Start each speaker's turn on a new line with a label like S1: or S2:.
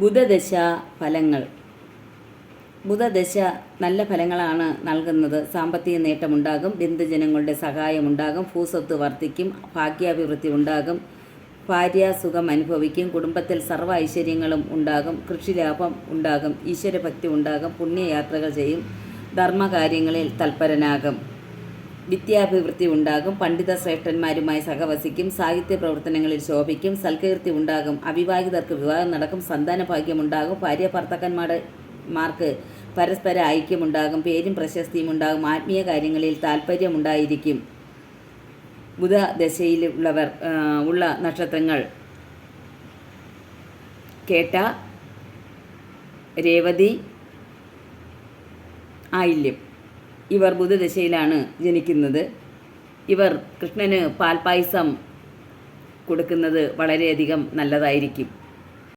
S1: ബുധദശ ഫലങ്ങൾ. ബുധദശ നല്ല ഫലങ്ങളാണ് നൽകുന്നത്. സാമ്പത്തിക നേട്ടമുണ്ടാകും ബന്ധുജനങ്ങളുടെ സഹായമുണ്ടാകും ഭൂസ്വത്ത് വർദ്ധിക്കും ഭാഗ്യാഭിവൃദ്ധി ഉണ്ടാകും ഭാര്യ സുഖം അനുഭവിക്കും കുടുംബത്തിൽ സർവ ഐശ്വര്യങ്ങളും ഉണ്ടാകും കൃഷിലാഭം ഉണ്ടാകും ഈശ്വരഭക്തി ഉണ്ടാകും പുണ്യയാത്രകൾ ചെയ്യും ധർമ്മകാര്യങ്ങളിൽ തൽപരനാകും. വിദ്യാഭിവൃദ്ധി ഉണ്ടാകും പണ്ഡിത ശ്രേഷ്ഠന്മാരുമായി സഹവസിക്കും സാഹിത്യ പ്രവർത്തനങ്ങളിൽ ശോഭിക്കും സൽകീർത്തി ഉണ്ടാകും അവിവാഹിതർക്ക് വിവാഹം നടക്കും സന്താന ഭാഗ്യമുണ്ടാകും ഭാര്യ ഭർത്താക്കന്മാരുടെ മാർക്ക് പരസ്പര ഐക്യമുണ്ടാകും പേരും പ്രശസ്തിയും ഉണ്ടാകും ആത്മീയ കാര്യങ്ങളിൽ താല്പര്യമുണ്ടായിരിക്കും ബുധദശയിലുള്ളവർ ദശയിലുള്ളവർ ഉള്ള നക്ഷത്രങ്ങൾ. കേട്ട രേവതി ആയില്യം. ഇവർ ബുധദശയിലാണ് ജനിക്കുന്നത്. ഇവർ കൃഷ്ണന് പാൽപ്പായസം കൊടുക്കുന്നത് വളരെയധികം നല്ലതായിരിക്കും.